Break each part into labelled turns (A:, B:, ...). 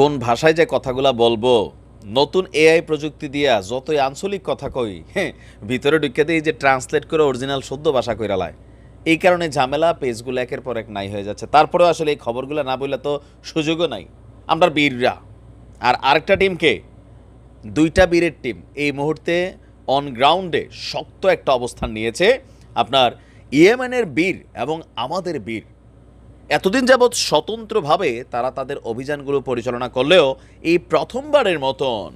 A: কোন ভাষায় যে কথাগুলা বলব? নতুন এআই প্রযুক্তি দিয়া যতই আঞ্চলিক কথা কই হ্যাঁ ভিতরে ঢুকে দিয়ে যে ট্রান্সলেট করে অরিজিনাল শুদ্ধ ভাষা কইরা লায়। এই কারণে ঝামেলা পেজগুলো একের পর এক নাই হয়ে যাচ্ছে। তারপরেও আসলে এই খবরগুলো না বললে তো সুযোগও নাই। আমরা বীররা। আর আরেকটা টিমকে দুইটা বীরের টিম এই মুহূর্তে অন গ্রাউন্ডে শক্ত একটা অবস্থান নিয়েছে আপনার ইয়েমেনের বীর এবং আমাদের বীর। এতদিন যাবৎ স্বতন্ত্রভাবে তারা তাদের অভিযানগুলো পরিচালনা করলেও এই প্রথমবারের মতন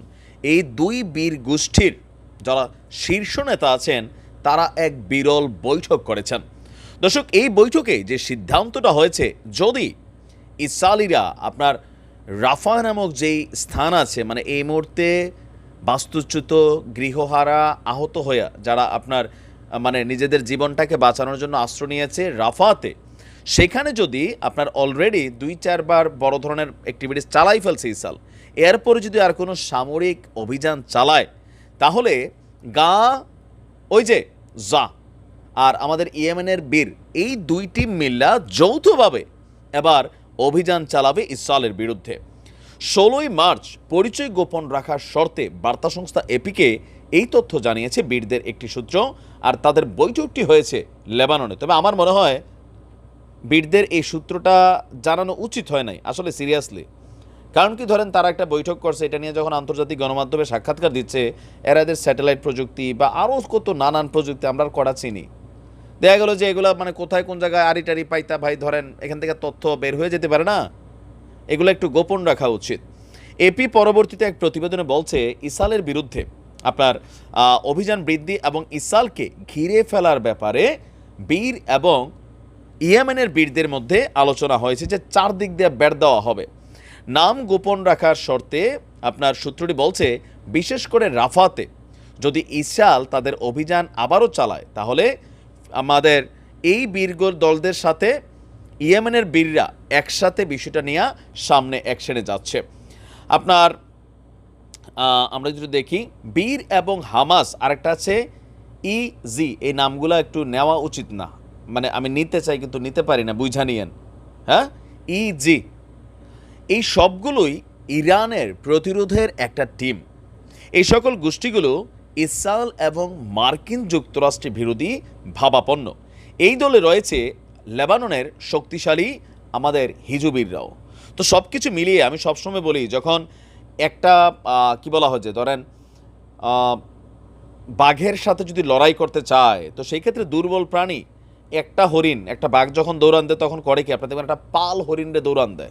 A: এই দুই বীর গোষ্ঠীর যারা শীর্ষ নেতা আছেন, তারা এক বিরল বৈঠক করেছেন। দর্শক, এই বৈঠকে যে সিদ্ধান্তটা হয়েছে, যদি ইসালিরা আপনার রাফা নামক যেই স্থান আছে মানে এই মুহূর্তে বাস্তুচ্যুত গৃহহারা আহত হয়ে যারা আপনার মানে নিজেদের জীবনটাকে বাঁচানোর জন্য আশ্রয় নিয়েছে রাফাতে সেখানে যদি আপনার অলরেডি দুই, চারবার বড় ধরনের অ্যাক্টিভিটিস চালাই ফেলছে ইসাল, এরপরে যদি আর কোনো সামরিক অভিযান চালায়, তাহলে গা, ওই যে, যা, আর আমাদের ইয়েমেনের বীর, এই দুইটি মিল্লা যৌথভাবে এবার অভিযান চালাবে ইসরায়েলের বিরুদ্ধে। ষোলোই মার্চ পরিচয় গোপন রাখার শর্তে বার্তা সংস্থা এপিকে এই তথ্য জানিয়েছে বীরদের একটি সূত্র, আর তাদের বৈঠকটি হয়েছে লেবাননে। তবে আমার মনে হয় বীরদের এই সূত্রটা জানানো উচিত হয় নাই, আসলে সিরিয়াসলি কারণ কি ধরেন, তারা একটা বৈঠক করছে, এটা নিয়ে যখন আন্তর্জাতিক গণমাধ্যমে সাক্ষাৎকার দিচ্ছে, এরা এদের স্যাটেলাইট প্রযুক্তি বা আরও কত নানান প্রযুক্তি আমরা করা চিনি। দেখা গেলো যে এগুলো মানে কোথায় কোন জায়গায় আড়ি টাড়ি পাইতা ভাই, ধরেন এখান থেকে তথ্য বের হয়ে যেতে পারে না? এগুলো একটু গোপন রাখা উচিত। এপি পরবর্তীতে এক প্রতিবেদনে বলছে, ইসালের বিরুদ্ধে আপনার অভিযান বৃদ্ধি এবং ইসালকে ঘিরে ফেলার ব্যাপারে বীর এবং ইয়েমেনের বীরদের মধ্যে আলোচনা হয়েছে যে চারদিক দিয়ে বেড় দেওয়া হবে। নাম গোপন রাখার শর্তে আপনার সূত্রটি বলছে, বিশেষ করে রাফাতে যদি ইসরায়েল তাদের অভিযান আবারও চালায়, তাহলে আমাদের এই বীরগ দলদের সাথে ইয়েমেনের বীররা একসাথে বিষয়টা নিয়ে সামনে অ্যাকশনে যাচ্ছে। আপনার আমরা যদি দেখি, বীর এবং হামাস আরেকটা আছে ইজি এই নামগুলো একটু নেওয়া উচিত না। মানে আমি নিতে চাই কিন্তু নিতে পারি না, বুঝা নিয়েন। হ্যাঁ? ইজি এই সবগুলোই ইরানের প্রতিরোধের একটা টিম। এই সকল গোষ্ঠীগুলো ইসরায়েল এবং মার্কিন যুক্তরাষ্ট্রের বিরোধী ভাবাপন্ন। এই দলে রয়েছে লেবাননের শক্তিশালী আমাদের হিজুবিররাও। তো সব কিছু মিলিয়ে আমি সবসময় বলি, যখন একটা কি বলা হচ্ছে ধরেন বাঘের সাথে যদি লড়াই করতে চায়, তো সেই ক্ষেত্রে দুর্বল প্রাণী একটা হরিণ, একটা বাঘ যখন দৌড়ান দেয়, তখন করে কি? আপনার দেখবেন একটা পাল হরিণরে দৌড়ান দেয়?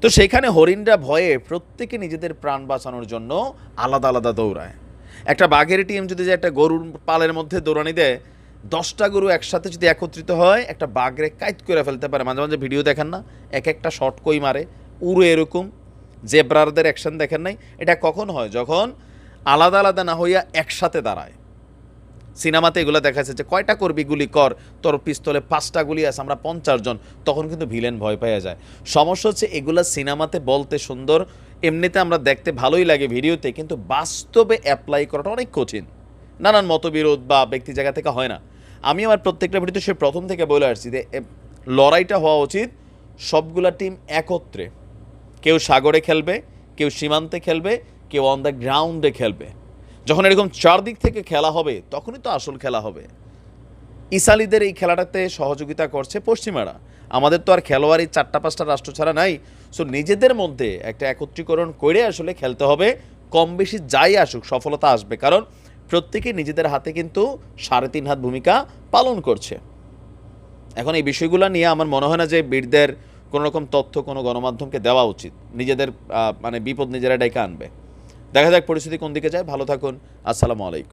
A: তো সেখানে হরিণরা ভয়ে প্রত্যেকে নিজেদের প্রাণ বাঁচানোর জন্য আলাদা আলাদা দৌড়ায়। একটা বাঘের টিম যদি যে একটা গরুর পালের মধ্যে দৌড়ানি দেয়, দশটা গরু একসাথে যদি একত্রিত হয়, একটা বাঘরে কাইত করে ফেলতে পারে। মাঝে মাঝে ভিডিও দেখেন না? এক একটা শর্ট কই মারে? উড়ো এরকম। জেব্রারদের অ্যাকশন দেখেন নাই? এটা কখন হয়? যখন আলাদা আলাদা না হইয়া একসাথে দাঁড়ায়। সিনেমাতে এগুলো দেখা যাচ্ছে যে কয়টা করবি গুলি কর, তোর পিস্তলে পাঁচটা গুলি আছে, আমরা পঞ্চাশ জন, তখন কিন্তু ভিলেন ভয় পাওয়া যায়। সমস্যা হচ্ছে এগুলা সিনেমাতে বলতে সুন্দর, এমনিতে আমরা দেখতে ভালোই লাগে ভিডিওতে, কিন্তু বাস্তবে অ্যাপ্লাই করাটা অনেক কঠিন। নানান মতবিরোধ বা ব্যক্তি জায়গা থেকে হয় না। আমি আমার প্রত্যেকটা ভিডিওতে সে প্রথম থেকে বলে আসছি যে লড়াইটা হওয়া উচিত সবগুলা টিম একত্রে। কেউ সাগরে খেলবে, কেউ সীমান্তে খেলবে, কেউ অন দ্য গ্রাউন্ডে খেলবে। যখন এরকম চারদিক থেকে খেলা হবে, তখনই তো আসল খেলা হবে। ইসালিদের এই খেলাটাতে সহযোগিতা করছে পশ্চিমারা। আমাদের তো আর খেলোয়াড়ই চারটা পাঁচটা রাষ্ট্র ছাড়া নাই। সো নিজেদের মধ্যে একটা একত্রীকরণ করে আসলে খেলতে হবে। কম বেশি যাই আসুক, সফলতা আসবে। কারণ প্রত্যেকে নিজেদের হাতে কিন্তু সাড়ে তিন হাত ভূমিকা পালন করছে। এখন এই বিষয়গুলো নিয়ে আমার মনে হয় না যে বীরদের কোনো রকম তথ্য, কোনো গণমাধ্যমকে দেওয়া উচিত। নিজেদের মানে বিপদ নিজেরা ডেকে আনবে। দেখা যাক পরিস্থিতি কোন দিকে যায়। ভালো থাকুন। আসসালামু আলাইকুম।